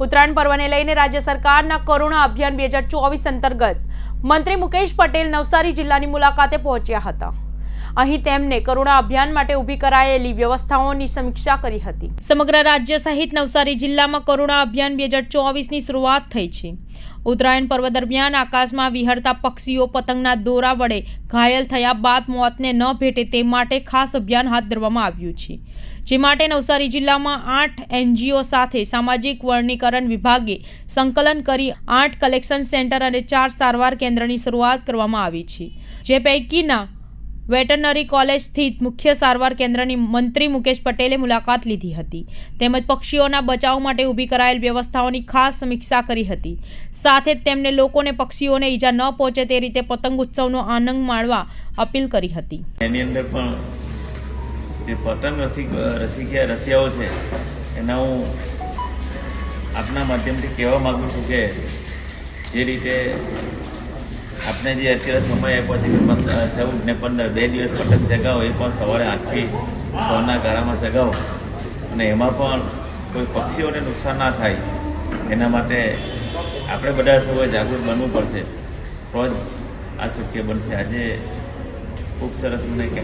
ઉત્તરાયણ પર્વને લઈને રાજ્ય સરકારના કરુણા અભિયાન બે અંતર્ગત મંત્રી મુકેશ પટેલ નવસારી જિલ્લાની મુલાકાતે પહોંચ્યા હતા. અહીં તેમને કરુણા અભિયાન માટે ઊભી કરાયેલી વ્યવસ્થાઓની સમીક્ષા કરી હતી. સમગ્ર રાજ્ય સહિત નવસારી જિલ્લામાં કરુણા અભિયાન બે હજાર ચોવીસની શરૂઆત થઈ છે. ઉત્તરાયણ પર્વ દરમિયાન આકાશમાં વિહરતા પક્ષીઓ પતંગના દોરા વડે ઘાયલ થયા બાદ મોતને ન ભેટે તે માટે ખાસ અભિયાન હાથ ધરવામાં આવ્યું છે. જે માટે નવસારી જિલ્લામાં આઠ એનજીઓ સાથે સામાજિક વર્ણીકરણ વિભાગે સંકલન કરી આઠ કલેક્શન સેન્ટર અને ચાર સારવાર કેન્દ્રની શરૂઆત કરવામાં આવી છે. જે પૈકીના વેટરનરી કોલેજ સ્થિત મુખ્ય સારવાર કેન્દ્રની મંત્રી મુકેશ પટેલે મુલાકાત લીધી હતી. તેમજ પક્ષીઓના બચાવ માટે ઊભી કરાયેલ વ્યવસ્થાઓની ખાસ સમીક્ષા કરી હતી. સાથે જ તેમને લોકોને પક્ષીઓને ઈજા ન પહોંચે તે રીતે પતંગ ઉત્સવનો આનંદ માણવા અપીલ કરી હતી. એની અંદર પણ જે પતંગ રસિક રસિયાઓ છે, એના હું આપના માધ્યમથી કહેવા માગું છું કે જે રીતે આપણે જે અત્યારે સમય આપ્યો છે કે ચૌદ ને પંદર, બે દિવસ પતંગ ચગાવો, એ પણ સવારે આઠથી છના ગાળામાં ચગાવો. અને એમાં પણ કોઈ પક્ષીઓને નુકસાન ના થાય. એના માટે આપણે બધા સૌએ જાગૃત બનવું પડશે. તો જ આ શક્ય બનશે. આજે ખૂબ સરસ મને